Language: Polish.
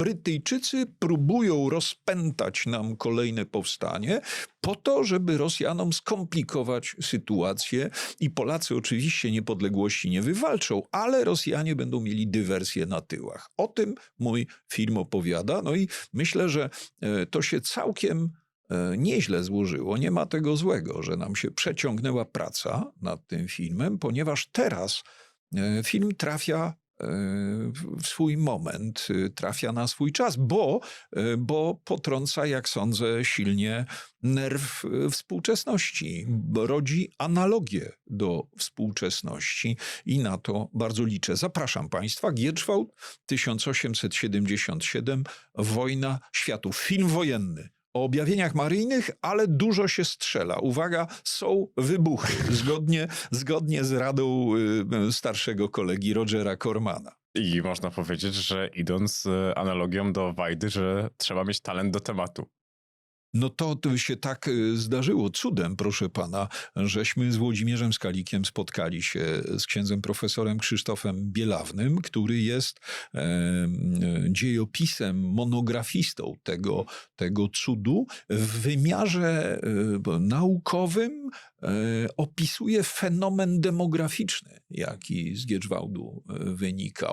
Brytyjczycy próbują rozpętać nam kolejne powstanie po to, żeby Rosjanom skomplikować sytuację i Polacy oczywiście niepodległości nie wywalczą, ale Rosjanie będą mieli dywersję na tyłach. O tym mój film opowiada, no i myślę, że e, to się całkiem e, nieźle złożyło. Nie ma tego złego, że nam się przeciągnęła praca nad tym filmem, ponieważ teraz e, film trafia w- swój moment, e, trafia na swój czas, bo, e, bo potrąca, jak sądzę, silnie nerw e, współczesności, rodzi analogię do współczesności i na to bardzo liczę. Zapraszam Państwa, Gierczwałt 1877, Wojna Światów, film wojenny. O objawieniach maryjnych, ale dużo się strzela. Uwaga, są wybuchy, zgodnie, zgodnie z radą y, starszego kolegi Rogera Cormana. I można powiedzieć, że idąc z analogią do Wajdy, że trzeba mieć talent do tematu. No to, się tak y, zdarzyło cudem, proszę pana, żeśmy z Włodzimierzem Skalikiem spotkali się z księdzem profesorem Krzysztofem Bielawnym, który jest e, dziejopisem, monografistą tego, tego cudu. W wymiarze e, naukowym e, opisuje fenomen demograficzny, jaki z Giedżwałdu e, wynika.